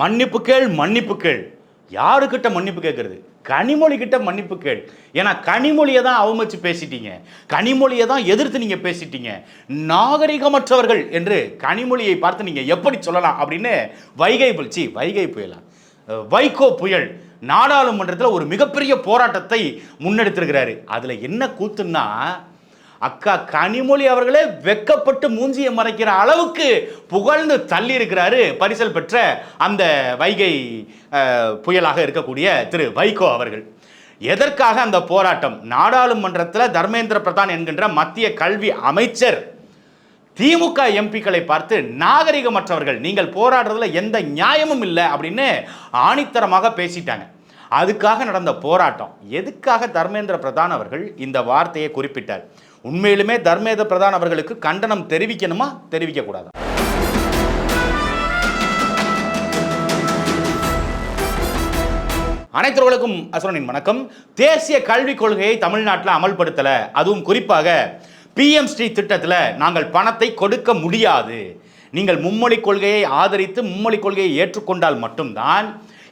மன்னிப்பு கேள் மன்னிப்பு கேள். யாருக்கிட்ட மன்னிப்பு கேட்குறது? கனிமொழி கிட்ட மன்னிப்பு கேள். ஏன்னா கனிமொழியை தான் அவமதிச்சு பேசிட்டீங்க. கனிமொழியை தான் எதிர்த்து நீங்கள் பேசிட்டீங்க. நாகரிகமற்றவர்கள் என்று கனிமொழியை பார்த்து நீங்கள் எப்படி சொல்லலாம் அப்படின்னு வைகை புயல் சி வைகை புயலா? வைகோ புயல் நாடாளுமன்றத்தில் ஒரு மிகப்பெரிய போராட்டத்தை முன்னெடுத்திருக்கிறாரு. அதில் என்ன கூத்துன்னா அக்கா கனிமொழி அவர்களே வெக்கப்பட்டு மூஞ்சியை மறைக்கிற அளவுக்கு புகழ்ந்து தள்ளி இருக்கிறாரு பரிசல் பெற்ற அந்த வைகை புயலாக இருக்கக்கூடிய திரு வைகோ அவர்கள். எதற்காக அந்த போராட்டம்? நாடாளுமன்றத்தில் தர்மேந்திர பிரதான் என்கின்ற மத்திய கல்வி அமைச்சர் திமுக எம்பிக்களை பார்த்து நாகரிகமற்றவர்கள் நீங்கள் போராடுறதுல எந்த நியாயமும் இல்லை அப்படின்னு ஆணித்தரமாக பேசிட்டாங்க. அதுக்காக நடந்த போராட்டம். எதுக்காக தர்மேந்திர பிரதான் அவர்கள் இந்த வார்த்தையை குறிப்பிட்டார்? உண்மையிலுமே தர்மேத பிரதான் அவர்களுக்கு கண்டனம் தெரிவிக்கணுமா? தெரிவிக்கக்கூடாது? அனைத்தவர்களுக்கும் அசுரனின் வணக்கம். தேசிய கல்விக் கொள்கையை தமிழ்நாட்டில் அமல்படுத்தலை. அதுவும் குறிப்பாக பிஎம் ஸ்ரீ திட்டத்தில் நாங்கள் பணத்தை கொடுக்க முடியாது. நீங்கள் மும்மொழி கொள்கையை ஆதரித்து மும்மொழி கொள்கையை ஏற்றுக்கொண்டால் மட்டும்தான்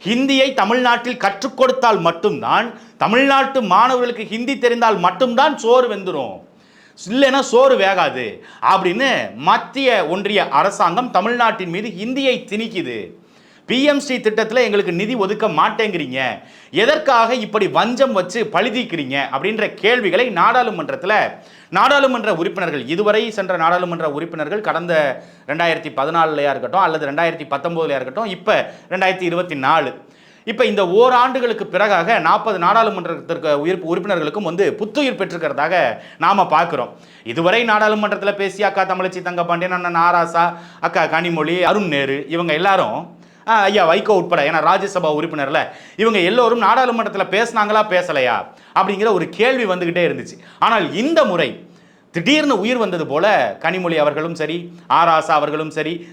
ஹிந்தியை தமிழ்நாட்டில் கற்றுக் கொடுத்தால் மட்டும்தான் தமிழ்நாட்டு மாணவர்களுக்கு ஹிந்தி தெரிந்தால் மட்டும்தான் சோறு வெந்துடும் இல்லைன்னா சோறு வேகாது அப்படின்னு மத்திய ஒன்றிய அரசாங்கம் தமிழ்நாட்டின் மீது ஹிந்தியை திணிக்குது. பிஎம்சி திட்டத்தில் எங்களுக்கு நிதி ஒதுக்க மாட்டேங்கிறீங்க. எதற்காக இப்படி வஞ்சம் வச்சு பழுதிக்கிறீங்க அப்படின்ற கேள்விகளை நாடாளுமன்றத்தில் நாடாளுமன்ற உறுப்பினர்கள் இதுவரை சென்ற நாடாளுமன்ற உறுப்பினர்கள் கடந்த ரெண்டாயிரத்தி பதினாலுலையாக இருக்கட்டும் அல்லது ரெண்டாயிரத்தி பத்தொம்போதுலையாக இருக்கட்டும் இப்போ ரெண்டாயிரத்தி இருபத்தி நாலு. இப்போ இந்த ஓராண்டுகளுக்கு பிறகாக நாற்பது நாடாளுமன்றத்திற்கு உயிர் உறுப்பினர்களுக்கும் வந்து புத்துயிர் பெற்றிருக்கிறதாக நாம் பார்க்குறோம். இதுவரை நாடாளுமன்றத்தில் பேசிய அக்கா தமிழச்சி தங்கப்பாண்டியன் அண்ணன் ஆராசா அக்கா கனிமொழி அருண் நேரு இவங்க எல்லாரும் ஐயா வைகோ உட்பட ஏன்னா ராஜ்யசபா உறுப்பினரில் இவங்க எல்லோரும் நாடாளுமன்றத்தில் பேசினாங்களா பேசலையா அப்படிங்கிற ஒரு கேள்வி வந்துக்கிட்டே இருந்துச்சு. ஆனால் இந்த முறை திடீர்னு உயிர் வந்தது போல கனிமொழி அவர்களும் சரி ஆராசா அவர்களும் சரி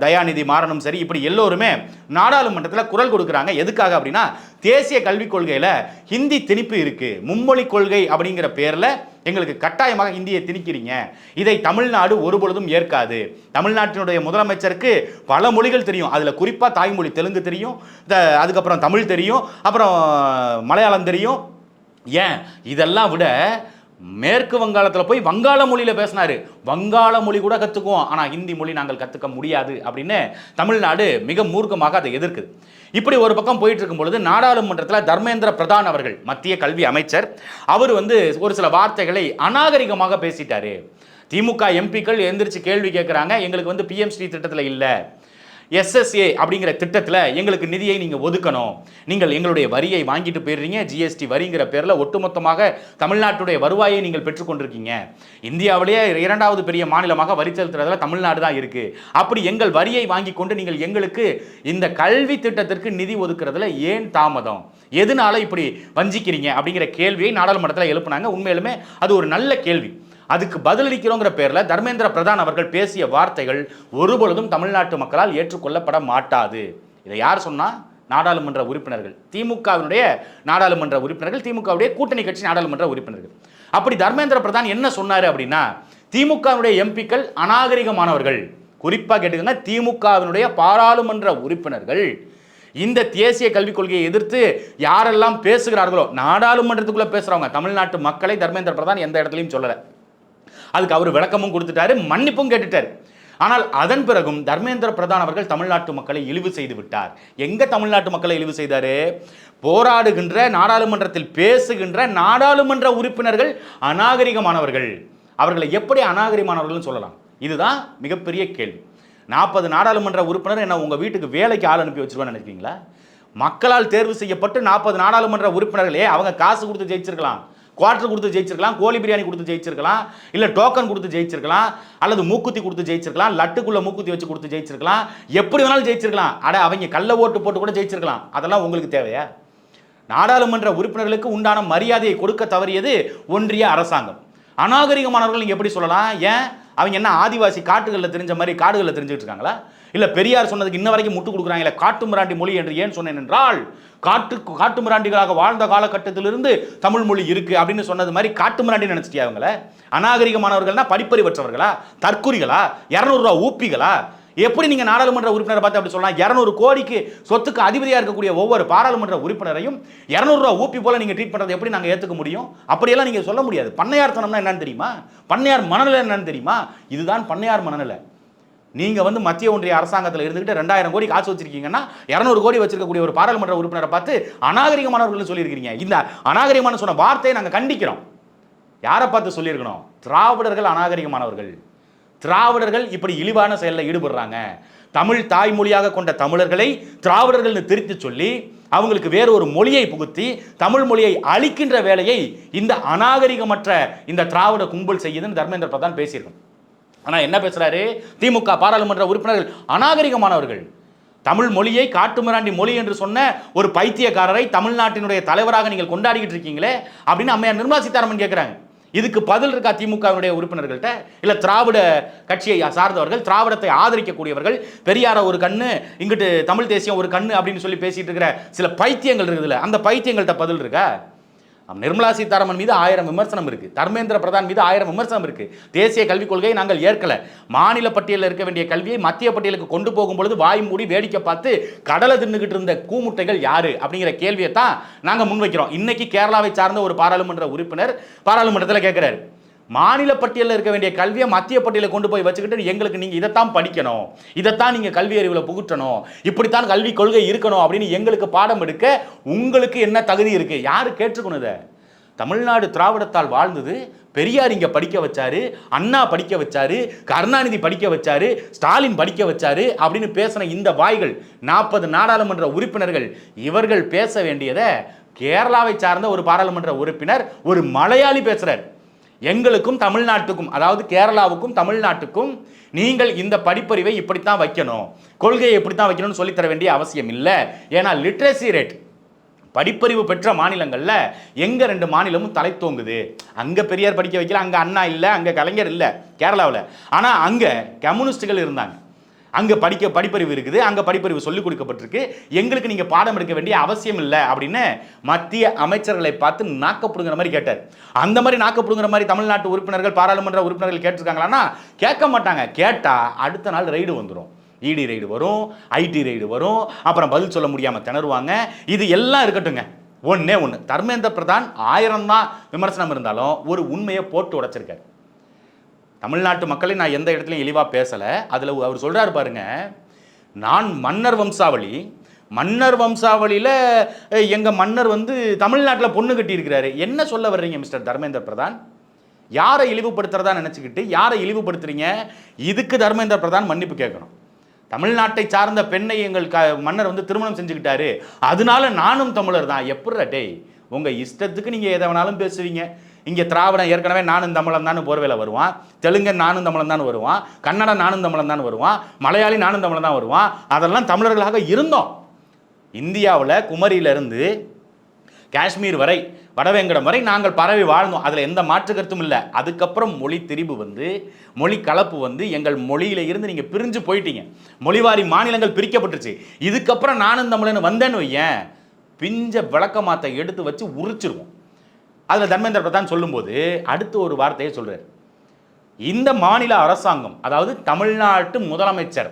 தயாநிதி மாறனும் சரி இப்படி எல்லோருமே நாடாளுமன்றத்தில் குரல் கொடுக்குறாங்க. எதுக்காக அப்படின்னா தேசிய கல்விக் கொள்கையில் ஹிந்தி திணிப்பு இருக்குது மும்மொழி கொள்கை அப்படிங்கிற பேரில் எங்களுக்கு கட்டாயமாக ஹிந்தியை திணிக்கிறீங்க. இதை தமிழ்நாடு ஒருபொழுதும் ஏற்காது. தமிழ்நாட்டினுடைய முதலமைச்சருக்கு பல மொழிகள் தெரியும். அதில் குறிப்பாக தாய்மொழி தெலுங்கு தெரியும். த- அதுக்கப்புறம் தமிழ் தெரியும். அப்புறம் மலையாளம் தெரியும். ஏன்? இதெல்லாம் விட மேற்கு வங்காளத்தில் போய் வங்காள மொழியில் பேசினாரு. வங்காள மொழி கூட கற்றுக்குவோம் ஆனால் ஹிந்தி மொழி நாங்கள் கற்றுக்க முடியாது அப்படின்னு தமிழ்நாடு மிக மூர்க்கமாக அதை எதிர்க்குது. இப்படி ஒரு பக்கம் போயிட்டு இருக்கும் பொழுது நாடாளுமன்றத்தில் தர்மேந்திர பிரதான் அவர்கள் மத்திய கல்வி அமைச்சர் அவர் வந்து ஒரு சில வார்த்தைகளை அநாகரிகமாக பேசிட்டாரு. திமுக எம்பிக்கள் எந்திரிச்சு கேள்வி கேட்குறாங்க எங்களுக்கு வந்து பிஎம் ஸ்ரீ திட்டத்தில் இல்லை. எஸ்எஸ்ஏ அப்படிங்கிற திட்டத்தில் எங்களுக்கு நிதியை நீங்கள் ஒதுக்கணும். நீங்கள் எங்களுடைய வரியை வாங்கிட்டு போயிடுறீங்க. ஜிஎஸ்டி வரிங்கிற பேரில் ஒட்டுமொத்தமாக தமிழ்நாட்டுடைய வருவாயை நீங்கள் பெற்றுக்கொண்டிருக்கீங்க. இந்தியாவிலேயே இரண்டாவது பெரிய மாநிலமாக வரி செலுத்துறதுல தமிழ்நாடு தான் இருக்கு. அப்படி எங்கள் வரியை வாங்கி கொண்டு நீங்கள் எங்களுக்கு இந்த கல்வி திட்டத்திற்கு நிதி ஒதுக்குறதுல ஏன் தாமதம்? எதனால இப்படி வஞ்சிக்கிறீங்க? அப்படிங்கிற கேள்வியை நாடாளுமன்றத்தில் எழுப்புனாங்க. உண்மையிலுமே அது ஒரு நல்ல கேள்வி. அதுக்கு பதிலளிக்கிறோங்கிற பேரில் தர்மேந்திர பிரதான் அவர்கள் பேசிய வார்த்தைகள் ஒருபொழுதும் தமிழ்நாட்டு மக்களால் ஏற்றுக்கொள்ளப்பட மாட்டாது. இதை யார் சொன்னால் நாடாளுமன்ற உறுப்பினர்கள். திமுகவினுடைய நாடாளுமன்ற உறுப்பினர்கள் திமுகவுடைய கூட்டணி கட்சி நாடாளுமன்ற உறுப்பினர்கள். அப்படி தர்மேந்திர பிரதான் என்ன சொன்னார் அப்படின்னா திமுகவினுடைய எம்பிக்கள் அநாகரிகமானவர்கள். குறிப்பாக கேட்டுக்கோங்க திமுகவினுடைய பாராளுமன்ற உறுப்பினர்கள் இந்த தேசிய கல்விக் கொள்கையை எதிர்த்து யாரெல்லாம் பேசுகிறார்களோ நாடாளுமன்றத்துக்குள்ளே பேசுகிறவங்க தமிழ்நாட்டு மக்களை தர்மேந்திர பிரதான் எந்த இடத்துலையும் சொல்லலை. அதுக்கு அவர் விளக்கமும் கொடுத்துட்டாரு மன்னிப்பும் கேட்டுட்டார். ஆனால் அதன் பிறகும் தர்மேந்திர பிரதான் அவர்கள் தமிழ்நாட்டு மக்களை இழிவு செய்து விட்டார். எங்க தமிழ்நாட்டு மக்களை இழிவு செய்தாரு? போராடுகின்ற நாடாளுமன்றத்தில் பேசுகின்ற நாடாளுமன்ற உறுப்பினர்கள் அநாகரிகமானவர்கள். அவர்களை எப்படி அநாகரிகமானவர்கள்னு சொல்லலாம்? இதுதான் மிகப்பெரிய கேள்வி. நாற்பது நாடாளுமன்ற உறுப்பினர் என்ன உங்கள் வீட்டுக்கு வேலைக்கு ஆள் அனுப்பி வச்சிருவான்னு நினைக்கிறீங்களா? மக்களால் தேர்வு செய்யப்பட்டு நாற்பது நாடாளுமன்ற உறுப்பினர்களே அவங்க காசு கொடுத்து ஜெயிச்சிருக்கலாம். குவார்டர் கொடுத்து ஜெயிச்சிருக்கலாம் கோழி பிரியாணி கொடுத்து ஜெயிச்சிருக்கலாம் இல்லை டோக்கன் கொடுத்து ஜெயிச்சிருக்கலாம் அல்லது மூக்குத்தி கொடுத்து ஜெயிச்சிருக்கலாம் லட்டுக்குள்ளே மூக்குத்தி வச்சு கொடுத்து ஜெயிச்சிருக்கலாம் எப்படி வேணாலும் ஜெயிச்சிருக்கலாம். அட அவங்க கள்ள ஓட்டு போட்டு கூட ஜெயிச்சிருக்கலாம். அதெல்லாம் உங்களுக்கு தேவையா? நாடாளுமன்ற உறுப்பினர்களுக்கு உண்டான மரியாதையை கொடுக்க தவறியது ஒன்றிய அரசாங்கம். அநாகரிகமானவர்கள் நீங்கள் எப்படி சொல்லலாம்? ஏன்? அவங்க என்ன ஆதிவாசி காட்டுகளில் தெரிஞ்ச மாதிரி காடுகளில் தெரிஞ்சுக்கிட்டு இருக்காங்களா? இல்ல பெரியார் சொன்னதுக்கு இன்ன வரைக்கும் முட்டு கொடுக்குறாங்களே காட்டு மிராண்டி மொழி என்று ஏன் சொன்னேன் என்றால் காட்டு காட்டு மிராண்டிகளாக வாழ்ந்த காலகட்டத்திலிருந்து தமிழ் மொழி இருக்கு அப்படின்னு சொன்னது மாதிரி காட்டு மிராண்டி நினைச்சிட்டியா அவங்கள அநாகரிகமானவர்கள்னா படிப்பறிவற்றவர்களா தற்குறிகளா? இரநூறுவா ஊப்பிகளா? எப்படி நீங்கள் நாடாளுமன்ற உறுப்பினரை பார்த்து அப்படி சொல்லலாம்? இரநூறு கோடிக்கு சொத்துக்கு அதிபதியாக இருக்கக்கூடிய ஒவ்வொரு பாராளுமன்ற உறுப்பினரையும் இரநூறுவா ஊப்பி போல நீங்கள் ட்ரீட் பண்ணுறது எப்படி நாங்கள் ஏற்றுக்க முடியும்? அப்படியெல்லாம் நீங்கள் சொல்ல முடியாது. பண்ணையார்த்தனம்னா என்னன்னு தெரியுமா? பண்ணையார் மனநிலை என்னன்னு தெரியுமா? இதுதான் பண்ணையார் மனநிலை. நீங்கள் வந்து மத்திய ஒன்றிய அரசாங்கத்தில் இருந்துகிட்டு ரெண்டாயிரம் கோடி காசு வச்சிருக்கீங்கன்னா இரநூறு கோடி வச்சிருக்கக்கூடிய ஒரு பாராளுமன்ற உறுப்பினரை பார்த்து அநாகரிகமானவர்கள் சொல்லியிருக்கிறீங்க. இந்த அநாகரிகமான சொன்ன வார்த்தையை நாங்கள் கண்டிக்கிறோம். யாரை பார்த்து சொல்லியிருக்கணும்? திராவிடர்கள் அநாகரிகமானவர்கள். திராவிடர்கள் இப்படி இழிவான செயலில் ஈடுபடுறாங்க. தமிழ் தாய்மொழியாக கொண்ட தமிழர்களை திராவிடர்கள்னு திருத்தி சொல்லி அவங்களுக்கு வேறு ஒரு மொழியை புகுத்தி தமிழ் மொழியை அழிக்கின்ற வேலையை இந்த அநாகரிகமற்ற இந்த திராவிட கும்பல் செய்யுதுன்னு தர்மேந்திர பிரதான் பேசியிருக்கோம் ஆனால் என்ன பேசுகிறாரு திமுக பாராளுமன்ற உறுப்பினர்கள் அநாகரிகமானவர்கள். தமிழ் மொழியை காட்டுமிராண்டி மொழி என்று சொன்ன ஒரு பைத்தியக்காரரை தமிழ்நாட்டினுடைய தலைவராக நீங்கள் கொண்டாடிக்கிட்டு இருக்கீங்களே அப்படின்னு அம்மையார் நிர்மலா சீதாராமன் கேட்குறாங்க இதுக்கு பதில் இருக்கா திமுகவினுடைய உறுப்பினர்கள்ட்ட? இல்லை திராவிட கட்சியை சார்ந்தவர்கள் திராவிடத்தை ஆதரிக்கக்கூடியவர்கள் பெரியார ஒரு கண்ணு இங்கிட்டு தமிழ் தேசியம் ஒரு கண்ணு அப்படின்னு சொல்லி பேசிட்டு இருக்கிற சில பைத்தியங்கள் இருக்குதுல்ல அந்த பைத்தியங்கள்ட்ட பதில் இருக்கா? நிர்மலா சீதாராமன் மீது ஆயிரம் விமர்சனம் இருக்குது தர்மேந்திர பிரதான் மீது ஆயிரம் விமர்சனம் இருக்குது தேசிய கல்விக் கொள்கையை நாங்கள் ஏற்கல. மாநில பட்டியலில் இருக்க வேண்டிய கல்வியை மத்திய பட்டியலுக்கு கொண்டு போகும் பொழுது வாய் மூடி வேடிக்கை பார்த்து கடலை தின்னுக்கிட்டு இருந்த கூமுட்டைகள் யாரு? அப்படிங்கிற கேள்வியை தான் நாங்கள் முன்வைக்கிறோம். இன்னைக்கு கேரளாவை சார்ந்த ஒரு பாராளுமன்ற உறுப்பினர் பாராளுமன்றத்தில் கேட்குறாரு மாநில பட்டியலில் இருக்க வேண்டிய கல்வியை மத்திய பட்டியலில் கொண்டு போய் வச்சுக்கிட்டு எங்களுக்கு நீங்கள் இதைத்தான் படிக்கணும். இதைத்தான் நீங்கள் கல்வி அறிவில் புகுட்டணும். இப்படித்தான் கல்வி கொள்கை இருக்கணும் அப்படின்னு எங்களுக்கு பாடம் எடுக்க உங்களுக்கு என்ன தகுதி இருக்குது யார் கேட்டுக்கணும் இதை? தமிழ்நாடு திராவிடத்தால் வாழ்ந்தது பெரியார் இங்கே படிக்க வச்சாரு அண்ணா படிக்க வச்சாரு கருணாநிதி படிக்க வச்சாரு ஸ்டாலின் படிக்க வச்சாரு அப்படின்னு பேசின இந்த வாய்கள் நாற்பது நாடாளுமன்ற உறுப்பினர்கள் இவர்கள் பேச வேண்டியதை கேரளாவை சார்ந்த ஒரு பாராளுமன்ற உறுப்பினர் ஒரு மலையாளி பேசுகிறார் எங்களுக்கும் தமிழ்நாட்டுக்கும் அதாவது கேரளாவுக்கும் தமிழ்நாட்டுக்கும் நீங்கள் இந்த படிப்பறிவை இப்படித்தான் வைக்கணும். கொள்கையை இப்படித்தான் வைக்கணும்னு சொல்லித்தர வேண்டிய அவசியம் இல்லை. ஏன்னா லிட்ரஸி ரேட் படிப்பறிவு பெற்ற மாநிலங்களில் எங்கே ரெண்டு மாநிலமும் தலை தோங்குது? அங்கே பெரியார் படிக்க வைக்கல அங்கே அண்ணா இல்லை அங்கே கலைஞர் இல்லை கேரளாவில். ஆனால் அங்கே கம்யூனிஸ்டுகள் இருந்தாங்க. அங்கே படிக்க படிப்பறிவு இருக்குது அங்கே படிப்பறிவு சொல்லிக் கொடுக்கப்பட்டிருக்கு. எங்களுக்கு நீங்கள் பாடம் எடுக்க வேண்டிய அவசியம் இல்லை அப்படின்னு மத்திய அமைச்சர்களை பார்த்து நாக்கப்படுங்கிற மாதிரி கேட்டார். அந்த மாதிரி நாக்கப்படுங்கிற மாதிரி தமிழ்நாட்டு உறுப்பினர்கள் பாராளுமன்ற உறுப்பினர்கள் கேட்டிருக்காங்களான்னா கேட்க மாட்டாங்க. கேட்டால் அடுத்த நாள் ரைடு வந்துடும் இடி ரைடு வரும் ஐடி ரைடு வரும் அப்புறம் பதில் சொல்ல முடியாமல் திணறுவாங்க. இது எல்லாம் இருக்கட்டுங்க. ஒன்றே ஒன்று தர்மேந்திர பிரதான் ஆயிரம் தான் விமர்சனம் இருந்தாலும் ஒரு உண்மையை போட்டு உடைச்சிருக்காரு. தமிழ்நாட்டு மக்களை நான் எந்த இடத்துலையும் இழிவாக பேசலை. அதில் அவர் சொல்கிறார் பாருங்க நான் மன்னர் வம்சாவளி. மன்னர் வம்சாவளியில் எங்கள் மன்னர் வந்து தமிழ்நாட்டில் பொண்ணு கட்டியிருக்கிறாரு. என்ன சொல்ல வர்றீங்க மிஸ்டர் தர்மேந்திர பிரதான்? யாரை இழிவுபடுத்துறதா நினச்சிக்கிட்டு யாரை இழிவுபடுத்துறீங்க? இதுக்கு தர்மேந்திர பிரதான் மன்னிப்பு கேட்கணும். தமிழ்நாட்டை சார்ந்த பெண்ணை எங்கள் க மன்னர் வந்து திருமணம் செஞ்சுக்கிட்டாரு. அதனால நானும் தமிழர் தான். எப்பட்ரா டேய் உங்கள் இஷ்டத்துக்கு நீங்கள் எதை வேணாலும் பேசுவீங்க. இங்கே திராவிடம் ஏற்கனவே நானும் தமிழன் தான் போர்வையில் வருவான். தெலுங்கன் நானும் தமிழன் தான் வருவான். கன்னடம் நானும் தமிழன் தான் வருவான். மலையாளி நானும் தமிழன் தான் வருவான். அதெல்லாம் தமிழர்களாக இருந்தோம். இந்தியாவில் குமரியிலிருந்து காஷ்மீர் வரை வடவேங்கடம் வரை நாங்கள் பரவி வாழ்ந்தோம். அதில் எந்த மாற்று கருத்தும் இல்லை. அதுக்கப்புறம் மொழி திரிபு வந்து மொழி கலப்பு வந்து எங்கள் மொழியில இருந்து நீங்கள் பிரிஞ்சு போயிட்டீங்க. மொழிவாரி மாநிலங்கள் பிரிக்கப்பட்டுருச்சு. இதுக்கப்புறம் நானும் தமிழன் வந்தேன்னு வையேன். பிஞ்ச விளக்கமாத்தை எடுத்து வச்சு உரிச்சிருவோம். அதில் தர்மேந்திர பிரதான் சொல்லும்போது அடுத்து ஒரு வார்த்தையை சொல்கிறார் இந்த மாநில அரசாங்கம் அதாவது தமிழ்நாட்டு முதலமைச்சர்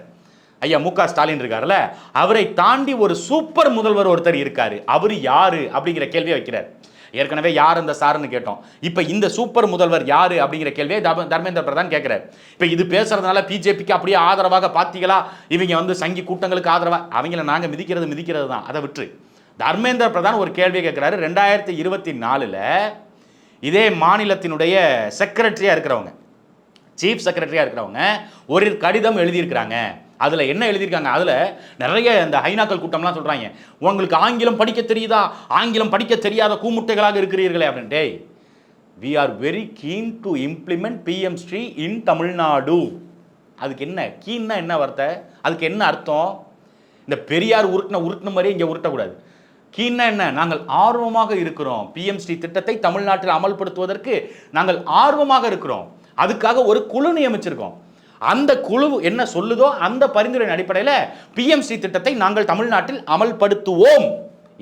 ஐயா மு க ஸ்டாலின் இருக்கார்ல அவரை தாண்டி ஒரு சூப்பர் முதல்வர் ஒருத்தர் இருக்காரு. அவர் யாரு அப்படிங்கிற கேள்வியை வைக்கிறார். ஏற்கனவே யார் இந்த சாருன்னு கேட்டோம். இப்போ இந்த சூப்பர் முதல்வர் யாரு அப்படிங்கிற கேள்வியை தர்ம- தர்மேந்திர பிரதான் கேட்கிறார் இப்போ இது பேசுறதுனால பிஜேபிக்கு அப்படியே ஆதரவாக பார்த்தீங்களா இவங்க வந்து சங்கி கூட்டங்களுக்கு ஆதரவாக அவங்கள நாங்கள் மிதிக்கிறது மிதிக்கிறது தான் அதை விட்டு தர்மேந்திர பிரதான் ஒரு கேள்வி கேட்குறாரு. ரெண்டாயிரத்தி இருபத்தி நாலில் இதே மாநிலத்தினுடைய செக்ரட்டரியாக இருக்கிறவங்க சீஃப் செக்ரட்டரியாக இருக்கிறவங்க ஒரு கடிதம் எழுதியிருக்கிறாங்க. அதில் என்ன எழுதியிருக்காங்க? அதில் நிறைய இந்த ஹைனாக்கள் கூட்டம்லாம் சொல்கிறாங்க உங்களுக்கு ஆங்கிலம் படிக்க தெரியுதா? ஆங்கிலம் படிக்க தெரியாத கூமுட்டைகளாக இருக்கிறீர்களே அப்படின்ட்டு we are very keen to implement PM SHRI in Tamil Nadu அதுக்கு என்ன? கீன்னா என்ன வார்த்தை? அதுக்கு என்ன அர்த்தம்? இந்த பெரியார் உருட்டின உருட்டின மாதிரி இங்கே உருட்டக்கூடாது. கீன்னா என்ன? நாங்கள் ஆர்வமாக இருக்கிறோம். பிஎம்ஸ்டி திட்டத்தை தமிழ்நாட்டில் அமல்படுத்துவதற்கு நாங்கள் ஆர்வமாக இருக்கிறோம். அதுக்காக ஒரு குழு நியமிச்சிருக்கோம். அந்த குழு என்ன சொல்லுதோ அந்த பரிந்துரையின் அடிப்படையில் பிஎம்சி திட்டத்தை நாங்கள் தமிழ்நாட்டில் அமல்படுத்துவோம்.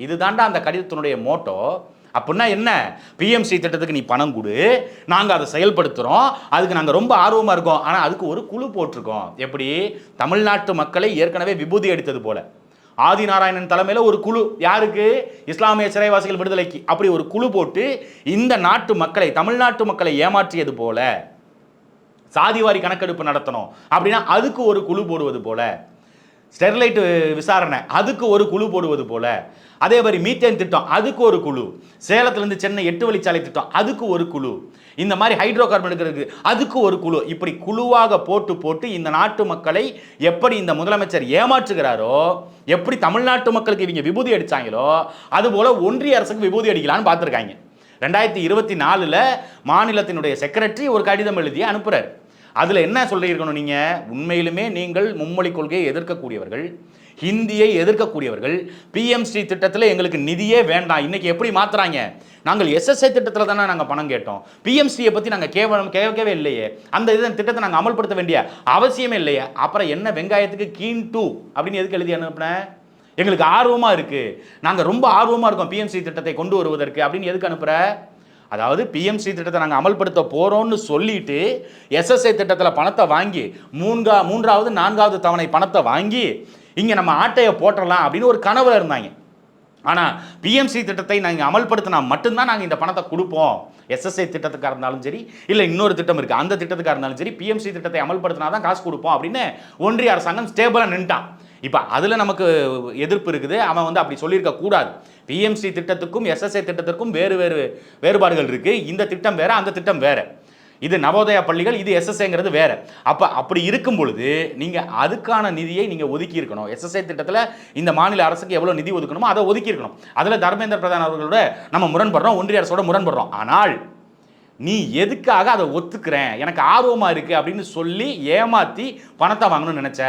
இதுதாண்டா அந்த கடிதத்தினுடைய மோட்டோ. அப்படின்னா என்ன? பிஎம்சி திட்டத்துக்கு நீ பணம் கொடு. நாங்கள் அதை செயல்படுத்துகிறோம் அதுக்கு நாங்கள் ரொம்ப ஆர்வமாக இருக்கோம். ஆனால் அதுக்கு ஒரு குழு போட்டிருக்கோம். எப்படி? தமிழ்நாட்டு மக்களை ஏற்கனவே விபூதி அடித்தது போல. ஆதிநாராயணன் தலைமையில் ஒரு குழு. யாருக்கு? இஸ்லாமிய சிறைவாசிகள் விடுதலைக்கு. அப்படி ஒரு குழு போட்டு இந்த நாட்டு மக்களை தமிழ்நாட்டு மக்களை ஏமாற்றியது போல சாதிவாரி கணக்கெடுப்பு நடத்தணும். அப்படின்னா அதுக்கு ஒரு குழு போடுவது போல ஸ்டெர்லைட் விசாரணை. அதுக்கு ஒரு குழு போடுவது போல. அதே மாதிரி மீத்தேன் திட்டம் அதுக்கு ஒரு குழு. சேலத்துலேருந்து சென்னை எட்டு வழிச்சாலை திட்டம் அதுக்கு ஒரு குழு. இந்த மாதிரி ஹைட்ரோ கார்பன் எடுக்கிறது அதுக்கு ஒரு குழு. இப்படி குழுவாக போட்டு போட்டு இந்த நாட்டு மக்களை எப்படி இந்த முதலமைச்சர் ஏமாற்றுகிறாரோ எப்படி தமிழ்நாட்டு மக்களுக்கு இவங்க விபூதி அடித்தாங்களோ அதுபோல் ஒன்றிய அரசுக்கு விபூதி அடிக்கலான்னு பார்த்துருக்காங்க. ரெண்டாயிரத்தி இருபத்தி நாலில் மாநிலத்தினுடைய செக்ரட்டரி ஒரு கடிதம் எழுதி அனுப்புகிறார் அதில் என்ன சொல்லியிருக்கணும் நீங்கள் உண்மையிலுமே நீங்கள் மும்மொழி கொள்கையை எதிர்க்கக்கூடியவர்கள் ஹிந்தியை எதிர்க்கக்கூடியவர்கள் பிஎம்சி திட்டத்தில் எங்களுக்கு நிதியே வேண்டாம். இன்றைக்கி எப்படி மாற்றுறாங்க நாங்கள் எஸ்எஸ்ஐ திட்டத்தில் தானே நாங்கள் பணம் கேட்டோம். பிஎம்சியை பற்றி நாங்கள் கேவலம் கேட்கவே இல்லையே. அந்த இதன் திட்டத்தை நாங்கள் அமல்படுத்த வேண்டிய அவசியமே இல்லையே. அப்புறம் என்ன வெங்காயத்துக்கு கீன் டூ அப்படின்னு எதுக்கு எழுதி அனுப்புனேன் எங்களுக்கு ஆர்வமாக இருக்குது நாங்கள் ரொம்ப ஆர்வமாக இருக்கோம் பிஎம்சி திட்டத்தை கொண்டு வருவதற்கு அப்படின்னு எதுக்கு அனுப்புகிற அதாவது பிஎம்சி திட்டத்தை நாங்கள் அமல்படுத்த போகிறோம்னு சொல்லிட்டு எஸ்எஸ்ஐ திட்டத்தில் பணத்தை வாங்கி மூன்கா மூன்றாவது நான்காவது தவணை பணத்தை வாங்கி இங்கே நம்ம ஆட்டையை போட்டுடலாம் அப்படின்னு ஒரு கனவுல இருந்தாங்க. ஆனால் பிஎம்சி திட்டத்தை நாங்கள் அமல்படுத்தினா மட்டும்தான் நாங்கள் இந்த பணத்தை கொடுப்போம். எஸ்எஸ்ஐ திட்டத்துக்காக இருந்தாலும் சரி இல்லை இன்னொரு திட்டம் இருக்குது அந்த திட்டத்துக்காக இருந்தாலும் சரி பிஎம்சி திட்டத்தை அமல்படுத்தினா தான் காசு கொடுப்போம் அப்படின்னு ஒன்றிய அரசாங்கம் ஸ்டேபிளாக நின்ட்டான். இப்போ அதில் நமக்கு எதிர்ப்பு இருக்குது. அவன் வந்து அப்படி சொல்லியிருக்க கூடாது. பிஎம்சி திட்டத்துக்கும் எஸ்எஸ்ஏ திட்டத்திற்கும் வேறு வேறு வேறுபாடுகள் இருக்குது இந்த திட்டம் வேறு அந்த திட்டம் வேறு. இது நவோதயா பள்ளிகள் இது எஸ்எஸ்ஏங்கிறது வேறு. அப்போ அப்படி இருக்கும் பொழுது நீங்கள் அதுக்கான நிதியை நீங்கள் ஒதுக்கி இருக்கணும் எஸ்எஸ்ஐ திட்டத்தில் இந்த மாநில அரசுக்கு எவ்வளோ நிதி ஒதுக்கணுமோ அதை ஒதுக்கி இருக்கணும் அதில் தர்மேந்திர பிரதான் அவர்களோட நம்ம முரண்படுறோம் ஒன்றிய அரசோட முரண்படுறோம். ஆனால் நீ எதுக்காக அதை ஒத்துக்கிறேன்? எனக்கு ஆர்வமாக இருக்குது அப்படின்னு சொல்லி ஏமாற்றி பணத்தை வாங்கணும்னு நினச்ச?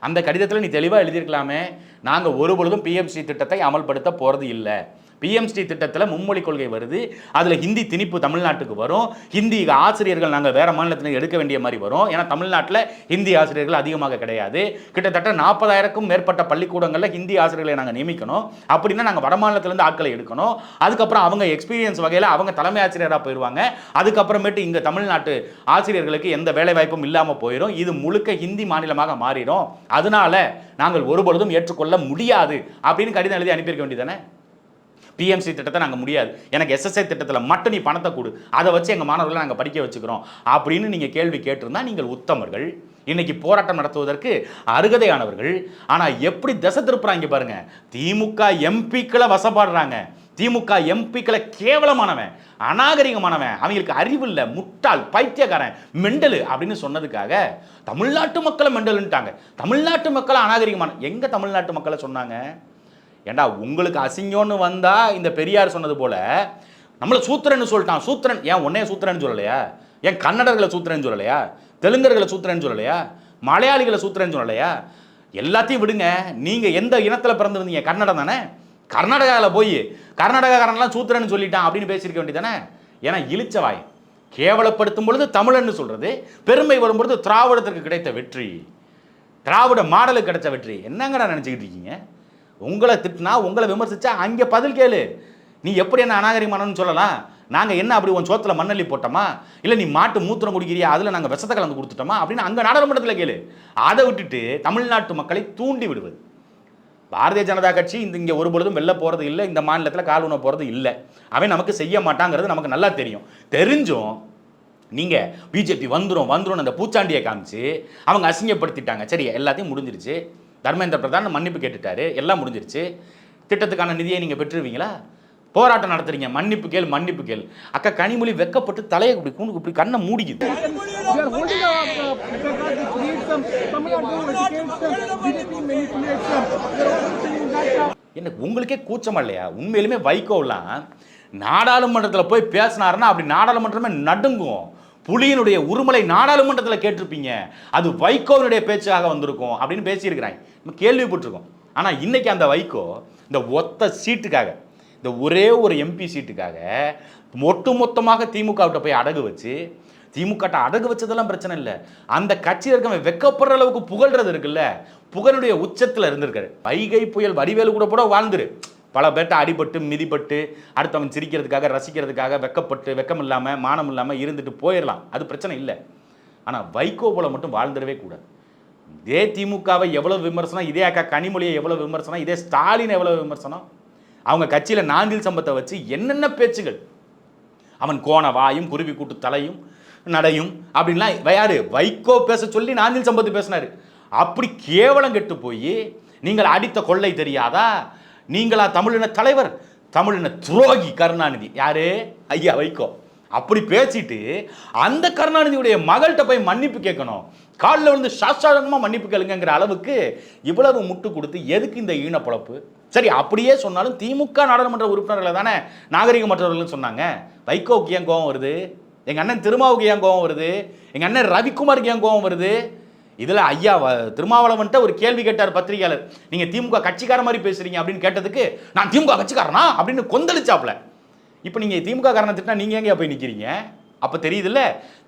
அந்த கடிதத்தில் நீ தெளிவாக எழுதியிருக்கலாமே. நாங்கள் ஒரு பொழுதும் பிஎம்சி திட்டத்தை அமல்படுத்த போகிறது இல்லை. பிஎம்சி திட்டத்தில் மும்மொழி கொள்கை வருது. அதில் ஹிந்தி திணிப்பு தமிழ்நாட்டுக்கு வரும். ஹிந்தி ஆசிரியர்கள் நாங்கள் வேறு மாநிலத்தில் எடுக்க வேண்டிய மாதிரி வரும். ஏன்னா தமிழ்நாட்டில் ஹிந்தி ஆசிரியர்கள் அதிகமாக கிடையாது. கிட்டத்தட்ட நாற்பதாயிரக்கும் மேற்பட்ட பள்ளிக்கூடங்களில் ஹிந்தி ஆசிரியர்களை நாங்கள் நியமிக்கணும். அப்படின்னா நாங்கள் வட மாநிலத்திலேருந்து ஆட்களை எடுக்கணும். அதுக்கப்புறம் அவங்க எக்ஸ்பீரியன்ஸ் வகையில் அவங்க தலைமை ஆசிரியராக போயிடுவாங்க அதுக்கப்புறமேட்டு இங்கே தமிழ்நாட்டு ஆசிரியர்களுக்கு எந்த வேலைவாய்ப்பும் இல்லாமல் போயிடும் இது முழுக்க ஹிந்தி மாநிலமாக மாறிடும். அதனால நாங்கள் ஒருபொழுதும் ஏற்றுக்கொள்ள முடியாது. அப்படின்னு கடிதம் எழுதி அனுப்பியிருக்க வேண்டியதானே பிஎம்சி திட்டத்தை நாங்கள் முடியாது. எனக்கு எஸ்எஸ்ஐ திட்டத்தில் மட்டும் நீ பணத்தை கொடு. அதை வச்சு எங்கள் மாணவர்களை நாங்கள் படிக்க வச்சுக்கிறோம். அப்படின்னு நீங்கள் கேள்வி கேட்டிருந்தா நீங்கள் உத்தமர்கள். இன்னைக்கு போராட்டம் நடத்துவதற்கு அருகதையானவர்கள். ஆனால் எப்படி திசை திருப்புறாங்க பாருங்க. திமுக எம்பிக்களை வசப்பாடுறாங்க. திமுக எம்பிக்களை கேவலமானவன் அநாகரிகமானவன் அவங்களுக்கு அறிவு இல்லை முட்டாள் பைத்தியக்காரன் மெண்டலு அப்படின்னு சொன்னதுக்காக தமிழ்நாட்டு மக்களை மெண்டலுன்ட்டாங்க தமிழ்நாட்டு மக்களை அநாகரிகமான எங்கே தமிழ்நாட்டு மக்களை சொன்னாங்க? ஏண்டா உங்களுக்கு அசிங்கம்னு வந்தால் இந்த பெரியார் சொன்னது போல் நம்மளை சூத்திரன்னு சொல்லிட்டான். சூத்திரன் ஏன் உன்னைய சூத்திரன்னு சொல்லலையா? ஏன் கன்னடர்களை சூத்திரன்னு சொல்லலையா? தெலுங்கர்களை சூத்திரன்னு சொல்லலையா? மலையாளிகளை சூத்திரன்னு சொல்லலையா? எல்லாத்தையும் விடுங்க. நீங்கள் எந்த இனத்தில் பிறந்திருந்தீங்க கன்னடம் தானே? கர்நாடகாவில் போய் கர்நாடகாக்காரன்லாம் சூத்திரன்னு சொல்லிட்டான் அப்படின்னு பேசியிருக்க வேண்டியதானே ஏன்னா இழிச்சவாய் கேவலப்படுத்தும் பொழுது தமிழன்னு சொல்கிறது பெருமை வரும்பொழுது திராவிடத்திற்கு கிடைத்த வெற்றி. திராவிட மாடலுக்கு கிடைச்ச வெற்றி. என்னங்கடா நினச்சிக்கிட்டு இருக்கீங்க? உங்களை திட்டினா உங்களை விமர்சித்தா அங்கே பதில் கேளு. நீ எப்படி என்ன அநாகரிகமானன்னு சொல்லலாம்? நாங்கள் என்ன அப்படி உன் சோத்தில் மண்ணள்ளி போட்டோமா? இல்லை நீ மாட்டு மூத்திரம் குடிக்கிறியா? அதில் நாங்கள் விஷத்தை கலந்து கொடுத்துட்டோமா? அப்படின்னு அங்கே நாடாளுமன்றத்தில் கேளு. அதை விட்டுட்டு தமிழ்நாட்டு மக்களை தூண்டி விடுவது. பாரதிய ஜனதா கட்சி இந்த இங்கே ஒரு பொழுதும் வெளில போகிறது இல்லை இந்த மாநிலத்தில் கால் உணவு போகிறது இல்லை. அவன் நமக்கு செய்ய மாட்டாங்கிறது நமக்கு நல்லா தெரியும். தெரிஞ்சும் நீங்கள் பிஜேபி வந்துடும் வந்துடும் அந்த பூச்சாண்டியை காமிச்சு அவங்க அசிங்கப்படுத்திட்டாங்க. சரி எல்லாத்தையும் முடிஞ்சிருச்சு. தர்மேந்திர பிரதான் மன்னிப்பு கேட்டுட்டாரு. எல்லாம் முடிஞ்சிருச்சு. திட்டத்துக்கான நிதியை நீங்கள் பெற்றுருவீங்களா? போராட்டம் நடத்துறீங்க. மன்னிப்பு கேள் மன்னிப்பு கேள். அக்கா கனிமொழி வெக்கப்பட்டு தலையை இப்படி கூண்டு இப்படி கண்ணை மூடிக்குது. என்ன உங்களுக்கே கூச்சமா இல்லையா? உண்மையிலுமே வைகோலாம் நாடாளுமன்றத்தில் போய் பேசினாருன்னா அப்படி நாடாளுமன்றமே நடுங்கும் புலியினுடைய உருமலை நாடாளுமன்றத்தில் கேட்டிருப்பீங்க. அது வைகோவினுடைய பேச்சாக வந்திருக்கும் அப்படின்னு பேசியிருக்கிறாங்க. நம்ம கேள்விப்பட்டிருக்கோம். ஆனால் இன்றைக்கி அந்த வைகோ இந்த ஒத்த சீட்டுக்காக இந்த ஒரே ஒரு எம்பி சீட்டுக்காக ஒட்டு மொத்தமாக திமுகவிட்ட போய் அடகு வச்சு திமுக அடகு வச்சதெல்லாம் பிரச்சனை இல்லை. அந்த கட்சியில் இருக்கவன் வெக்கப்படுற அளவுக்கு புகழ்றது இருக்குல்ல. புகழுடைய உச்சத்தில் இருந்திருக்காரு. வைகை புயல் வடிவேலு கூட கூட வாழ்ந்துரு. பல பேர்ட்ட அடிபட்டு மிதிப்பட்டு அடுத்தவன் சிரிக்கிறதுக்காக ரசிக்கிறதுக்காக வெக்கப்பட்டு வெக்கம் இல்லாமல் மானம் இல்லாமல் இருந்துட்டு போயிடலாம் அது பிரச்சனை இல்லை. ஆனால் வைகோ போல மட்டும் வாழ்ந்துடவே கூடாது. இதே திமுகவை எவ்வளோ விமர்சனம் இதே அக்கா கனிமொழியை எவ்வளோ விமர்சனம் இதே ஸ்டாலின் எவ்வளோ விமர்சனம் அவங்க கட்சியில் நாஞ்சில் சம்பத்தை வச்சு என்னென்ன பேச்சுகள்? அவன் கோண வாயும் குருவி கூட்டு தலையும் நடையும் அப்படின்லாம் யாரு? வைகோ பேச சொல்லி நாஞ்சில் சம்பத்து பேசினாரு. அப்படி கேவலம் கெட்டு போய் நீங்கள் அடித்த கொள்ளை தெரியாதா? நீங்களா தமிழின தலைவர்? தமிழின துரோகி கருணாநிதி. யாரு? ஐயா வைகோ. அப்படி பேசிட்டு அந்த கருணாநிதியுடைய மகள்கிட்ட போய் மன்னிப்பு கேட்கணும். காலில் வந்து சாஸ்தாரமாக மன்னிப்பு கேளுங்கிற அளவுக்கு இவ்வளவு முட்டு கொடுத்து எதுக்கு இந்த ஈன பொழப்பு? சரி அப்படியே சொன்னாலும் திமுக நாடாளுமன்ற உறுப்பினர்களை தானே? நாகரிகமற்றவர்கள்னு சொன்னாங்க. வைகோவுக்கு ஏன் கோவம் வருது? எங்கள் அண்ணன் திருமாவுக்கு ஏன் கோவம் வருது? எங்கள் அண்ணன் ரவிக்குமாருக்கு ஏன் கோவம் வருது? இதில் ஐயா திருமாவளவன்ட்ட ஒரு கேள்வி கேட்டார் பத்திரிகையாளர். நீங்கள் திமுக கட்சிக்கார மாதிரி பேசுகிறீங்க அப்படின்னு கேட்டதுக்கு நான் திமுக கட்சிக்காரனா? அப்படின்னு கொந்தளிச்சாப்ல இப்போ நீங்கள் திமுக காரனை திட்டினா நீங்கள் எங்கேயா போய் நிற்கிறீங்க அப்போ தெரியுதுல்ல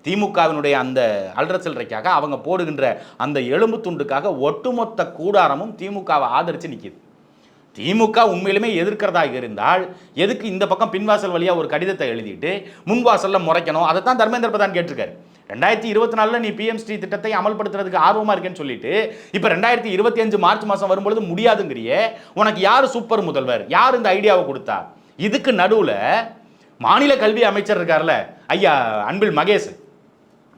திமுகவினுடைய அந்த அல்ற சில்லறைக்காக அவங்க போடுகின்ற அந்த எலும்பு துண்டுக்காக ஒட்டுமொத்த கூடாரமும் திமுகவை ஆதரித்து நிற்கிது திமுக உண்மையிலுமே எதிர்க்கிறதாக இருந்தால் எதுக்கு இந்த பக்கம் பின்வாசல் வழியாக ஒரு கடிதத்தை எழுதிட்டு முன்வாசலில் முறைக்கணும்? அதை தான் தர்மேந்திர பிரதான் கேட்டிருக்காரு. ரெண்டாயிரத்தி இருபத்தி நாலில் நீ பிஎம்ஸ்டி திட்டத்தை அமல்படுத்துறதுக்கு ஆர்வமாக இருக்கேன்னு சொல்லிட்டு இப்போ ரெண்டாயிரத்தி இருபத்தி அஞ்சு மார்ச் மாதம் வரும்பொழுது முடியாதுங்கிறியே உனக்கு யார் சூப்பர் முதல்வர்? யார் இந்த ஐடியாவை கொடுத்தா? இதுக்கு நடுவில் மாநில கல்வி அமைச்சர் இருக்கார்ல ஐயா அன்பில் மகேஷ்.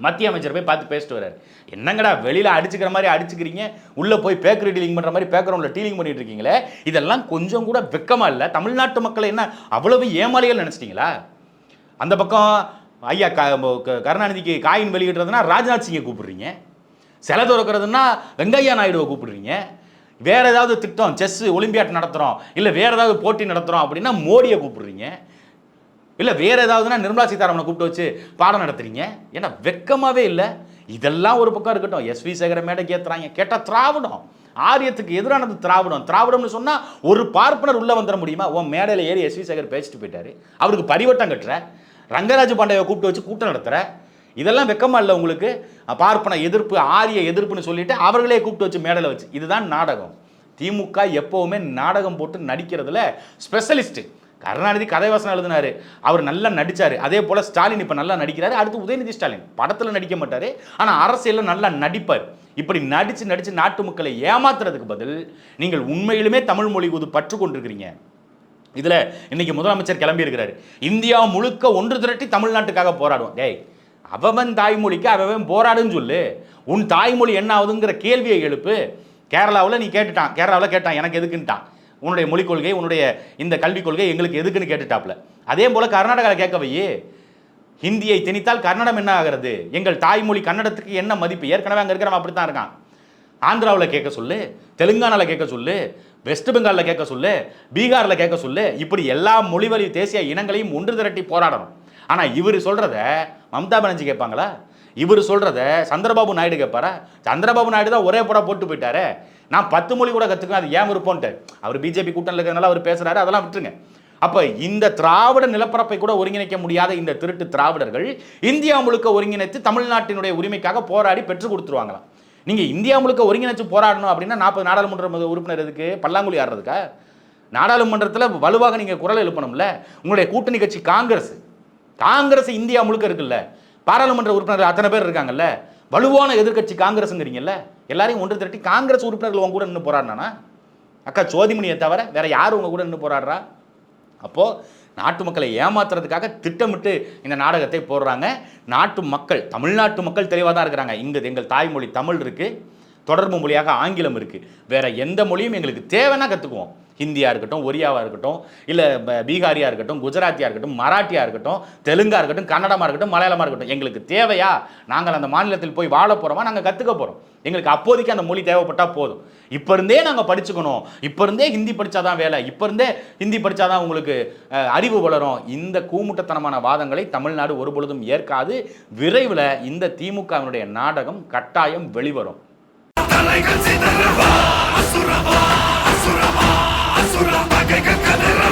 மத்திய அமைச்சர் போய் பார்த்து பேசிட்டு வர்றாரு. என்னங்கடா வெளியில் அடிச்சுக்கிற மாதிரி அடிச்சுக்கிறீங்க? உள்ளே போய் பேக்கரி டீலிங் பண்ணுற மாதிரி பேக்ரவுண்டில் டீலிங் பண்ணிட்டு இருக்கீங்களே? இதெல்லாம் கொஞ்சம் கூட வெக்கமாக இல்லை? தமிழ்நாட்டு மக்களை என்ன அவ்வளவு ஏமாளிகள் நினச்சிட்டிங்களா? அந்த பக்கம் ஐயா க கருணாநிதிக்கு காயின் வெளியிடுறதுனா ராஜ்நாத் சிங்கை கூப்பிடுறீங்க. சிலை திறக்கிறதுனா வெங்கையா நாயுடுவை கூப்பிடுறீங்க. வேறு ஏதாவது திட்டம் செஸ் ஒலிம்பியாட் நடத்துகிறோம் இல்லை வேறு ஏதாவது போட்டி நடத்துகிறோம் அப்படின்னா மோடியை கூப்பிடுறீங்க. இல்லை வேறு ஏதாவதுனா நிர்மலா சீதாராமனை கூப்பிட்டு வச்சு பாடம் நடத்துறீங்க. ஏன்னா வெக்கமாகவே இல்லை. இதெல்லாம் ஒரு பக்கம் இருக்கட்டும். எஸ்வி சேகர மேடைக்கு ஏத்துறாங்க. கேட்டால் திராவிடம். ஆரியத்துக்கு எதிரானது திராவிடம். திராவிடம்னு சொன்னால் ஒரு பார்ப்பனர் உள்ளே வந்துட முடியுமா? உன் மேடையில் ஏறி எஸ்வி சேகர் பேசிட்டு போயிட்டாரு. அவருக்கு பரிவட்டம் கட்டுற. ரங்கராஜ பாண்டியாவை கூப்பிட்டு வச்சு கூட்டம் நடத்துகிற இதெல்லாம் வெக்கமா இல்லை உங்களுக்கு. பார்ப்பன எதிர்ப்பு ஆரிய எதிர்ப்புன்னு சொல்லிட்டு அவர்களே கூப்பிட்டு வச்சு மேடலை வச்சு. இதுதான் நாடகம். திமுக எப்போவுமே நாடகம் போட்டு நடிக்கிறதுல ஸ்பெஷலிஸ்ட்டு கருணாநிதி கதைவாசனம் எழுதினார். அவர் நல்லா நடித்தார் அதே போல் ஸ்டாலின் இப்போ நல்லா நடிக்கிறாரு. அடுத்து உதயநிதி ஸ்டாலின். படத்தில் நடிக்க மாட்டார். ஆனால் அரசியலில் நல்லா நடிப்பார். இப்படி நடித்து நடித்து நாட்டு மக்களை ஏமாத்துறதுக்கு பதில் நீங்கள் உண்மையிலுமே தமிழ் மொழி உது பற்று கொண்டிருக்கிறீங்க. இதில் இன்றைக்கி முதலமைச்சர் கிளம்பி இருக்கிறாரு. இந்தியா முழுக்க ஒன்று திரட்டி தமிழ்நாட்டுக்காக போராடுவோம் டேய் அவன் தாய்மொழிக்கு அவன் போராடுன்னு சொல்லு. உன் தாய்மொழி என்ன ஆகுதுங்கிற கேள்வியை எழுப்பு. கேரளாவில் நீ கேட்டுட்டான். கேரளாவில் கேட்டான் எனக்கு எதுக்குன்ட்டான்? உன்னுடைய மொழிக் கொள்கை உன்னுடைய இந்த கல்விக் கொள்கை எங்களுக்கு எதுக்குன்னு கேட்டுட்டாப்ல அதே போல் கர்நாடகாவில் கேட்கவையே ஹிந்தியை திணித்தால் கன்னடம் என்ன ஆகிறது? எங்கள் தாய்மொழி கன்னடத்துக்கு என்ன மதிப்பு? ஏற்கனவே அங்கே இருக்கிறவன் அப்படித்தான் இருக்கான். ஆந்திராவில் கேட்க சொல்லு. தெலுங்கானாவில் கேட்க சொல்லு. வெஸ்ட் பெங்காலில் கேட்க சொல்லு பீகாரில் கேட்க சொல்லு இப்படி எல்லா மொழிவழி தேசிய இனங்களையும் ஒன்று திரட்டி போராடணும். ஆனால் இவர் சொல்கிறத மம்தா பானர்ஜி கேட்பாங்களா? இவர் சொல்கிறத சந்திரபாபு நாயுடு கேட்பாரா? சந்திரபாபு நாயுடு தான் ஒரே போட போட்டு போயிட்டாரு. நான் பத்து மொழி கூட கற்றுக்குவேன் அது ஏன் இருப்போன்ட்டு அவர் பிஜேபி கூட்டணியில் இருக்கிறதுனால அவர் பேசுகிறாரு அதெல்லாம் விட்டுருங்க. அப்போ இந்த திராவிட நிலப்பரப்பை கூட ஒருங்கிணைக்க முடியாத இந்த திருட்டு திராவிடர்கள் இந்தியா முழுக்க ஒருங்கிணைத்து தமிழ்நாட்டினுடைய உரிமைக்காக போராடி பெற்றுக் கொடுத்துருவாங்களாம். நீங்கள் இந்தியா முழுக்க ஒருங்கிணைச்சு போராடணும் அப்படின்னா நாற்பது நாடாளுமன்ற உறுப்பினர் எதுக்கு? பல்லாங்குழி ஆடுறதுக்கா? நாடாளுமன்றத்தில் வலுவாக நீங்கள் குரல் எழுப்பணும்ல? உங்களுடைய கூட்டணி கட்சி காங்கிரஸ். காங்கிரஸ் இந்தியா முழுக்க இருக்குல்ல? பாராளுமன்ற உறுப்பினர் அத்தனை பேர் இருக்காங்கல்ல? வலுவான எதிர்க்கட்சி காங்கிரஸ்ங்கிறீங்கல்ல? எல்லாரையும் ஒன்று திரட்டி காங்கிரஸ் உறுப்பினர்கள் உங்க கூட நின்று போராடினானா? அக்கா சோதிமணியை தவிர வேற யார் உங்க கூட நின்று போராடுறா? அப்போது நாட்டு மக்களை ஏமாத்துறதுக்காக திட்டமிட்டு இந்த நாடகத்தை போடுறாங்க. நாட்டு மக்கள் தமிழ்நாட்டு மக்கள் தெளிவாக தான் இருக்கிறாங்க. இங்கே எங்கள் தாய்மொழி தமிழ் இருக்குது தொடர்பு மொழியாக ஆங்கிலம் இருக்குது வேற எந்த மொழியும் எங்களுக்கு தேவைன்னா கற்றுக்குவோம் ஹிந்தியாக இருக்கட்டும் ஒரியாவாக இருக்கட்டும் இல்லை பீகாரியாக இருக்கட்டும் குஜராத்தியாக இருக்கட்டும் மராட்டியாக இருக்கட்டும் தெலுங்காக இருக்கட்டும் கன்னடமாக இருக்கட்டும் மலையாளமாக இருக்கட்டும் எங்களுக்கு தேவையா? நாங்கள் அந்த மாநிலத்தில் போய் வாழ போகிறோமா நாங்கள் கற்றுக்க போகிறோம் எங்களுக்கு அப்போதைக்கு அந்த மொழி தேவைப்பட்டால் போதும். இப்போ இருந்தே நாங்கள் படிச்சுக்கணும். இப்போ இருந்தே ஹிந்தி படிச்சாதான் வேலை. இப்போ இருந்தே ஹிந்தி படித்தாதான் உங்களுக்கு அறிவு வளரும். இந்த கூமுட்டத்தனமான வாதங்களை தமிழ்நாடு ஒருபொழுதும் ஏற்காது. விரைவில் இந்த திமுகவினுடைய நாடகம் கட்டாயம் வெளிவரும். தலைகள் சிதறவா அசுரவா அசுரவா அசுர பகைகள் கதறவா